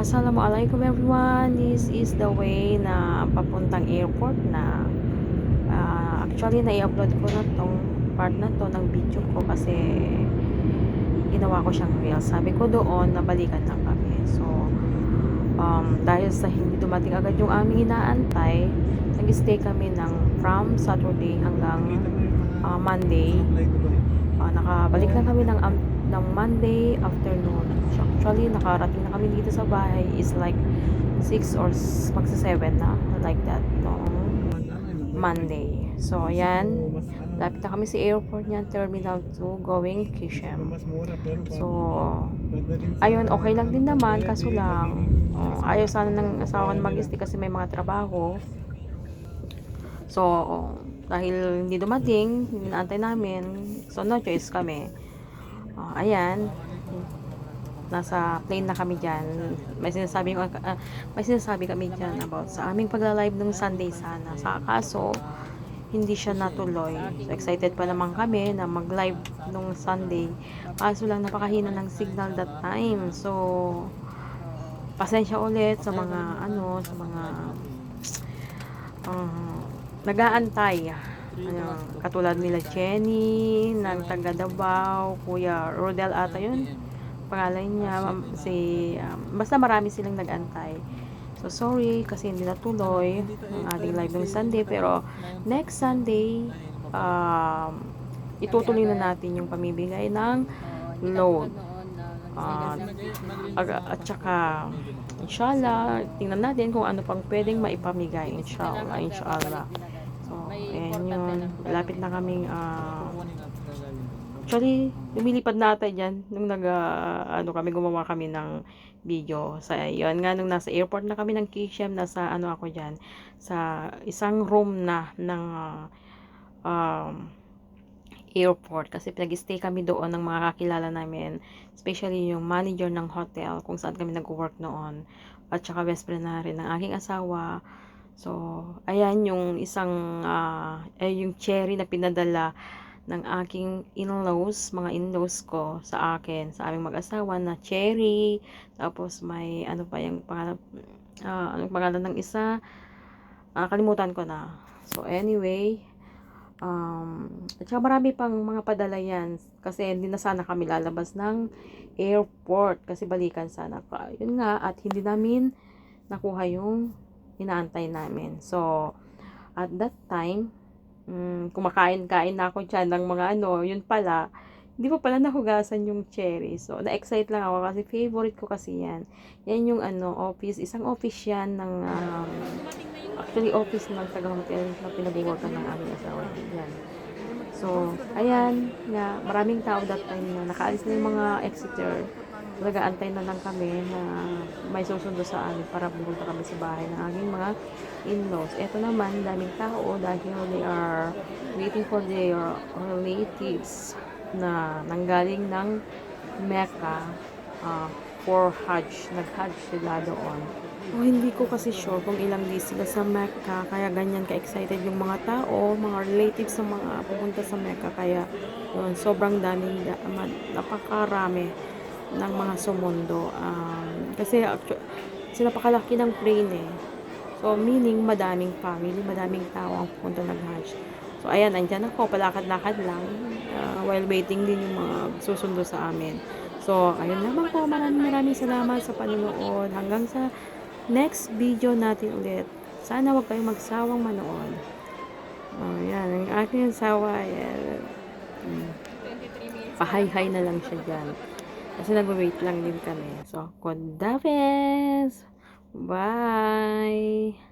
Assalamualaikum everyone. This is the way na papuntang airport na ah, actually na-upload ko na tong part na to ng video ko kasi ginawa ko siyang reel. Sabi ko doon na balikan lang kami. So um, dahil sa hindi dumating agad yung aming inaantay, nag-stay kami ng from Saturday hanggang ah, Monday. Ah, nakabalik lang kami ng ng Monday afternoon. Actually, nakarating na kami dito sa bahay is like 6 or magsa 7 na. Like that. Noong Monday. So, ayan. Lapit na kami sa airport niyan, Terminal 2, going Kishem. So, ayun, okay lang din naman. Kaso lang, oh, ayaw sana ng asawa mag-stay kasi may mga trabaho. So, oh, dahil hindi dumating, inaantay namin. So, no choice kami. Oh, ayan. Nasa plane na kami dyan. May sinasabi, ko- ah, may sinasabi kami dyan about sa aming pagla-live nung Sunday sana. Sa kaso, hindi siya natuloy. So, excited pa naman kami na mag-live nung Sunday. Kaso lang napakahina ng signal that time. So, pasensya ulit sa mga ano, sa mga um, nag-aantay. Ano, katulad nila Jenny, ng taga Davao, Kuya Rodel ata yun. Pangalan niya, um, si, um, basta marami silang nag-antay. So, sorry kasi hindi natuloy ang ating live ng Sunday. Pero, next Sunday, um, itutuloy na natin yung pamibigay ng load. Ah, ag- at saka, inshallah, tingnan natin kung ano pang pwedeng maipamigay. Inshallah, inshallah. So, ayan yun. Lapit na kaming, ah, actually, lumilipad na ata dyan nung nag, ah, ano kami, gumawa kami ng video. Sa, yun nga, nung nasa airport na kami ng Kishem, nasa, ano ako dyan, sa isang room na ng, ah, um, airport kasi pinag-stay kami doon ng mga kakilala namin especially yung manager ng hotel kung saan kami nag-work noon at saka best friend na rin ng aking asawa so ayan yung isang ah, eh, yung cherry na pinadala ng aking in-laws mga in-laws ko sa akin sa aming mag-asawa na cherry tapos may ano pa yung pangalan ah, anong pangalan ng isa Ah, kalimutan ko na so anyway Um, at saka marami pang mga padala yan. Kasi hindi na sana kami lalabas ng airport. Kasi balikan sana. ka. Yun nga. At hindi namin nakuha yung inaantay namin. So, at that time, um, kumakain-kain na ako dyan ng mga ano. Yun pala, hindi pa pala nahugasan yung cherry. So, na-excite lang ako kasi favorite ko kasi yan. Yan yung ano, office. Isang office yan ng um, actually office ng taga-hotel na pinag-workan ng aming asawa. Yan. So, ayan, nga, maraming tao that time na nakaalis na yung mga exeter. Nag-aantay na lang kami na may susundo sa amin para pumunta kami sa bahay ng aming mga in-laws. Ito naman, daming tao dahil they are waiting for their relatives na nanggaling ng Mecca uh, for Hajj. Nag-Hajj sila doon. Oh, hindi ko kasi sure kung ilang days sila sa Mecca, kaya ganyan ka-excited yung mga tao, mga relatives sa mga pupunta sa Mecca, kaya yun, sobrang daming, da, napakarami ng mga sumundo. Um, kasi actu- kasi napakalaki ng plane eh. So, meaning madaming family, madaming tao ang pupunta ng Hajj. So, ayan, andyan ako, palakad-lakad lang, uh, while waiting din yung mga susundo sa amin. So, ayun naman po, maraming maraming salamat sa panonood. Hanggang sa next video natin ulit. Sana wag kayong magsawang manood. Oh, yan. Ang aking asawa, yan. Hmm. Pahay-hay na lang siya dyan. Kasi nag-wait lang din kami. So, Kodafes! Bye!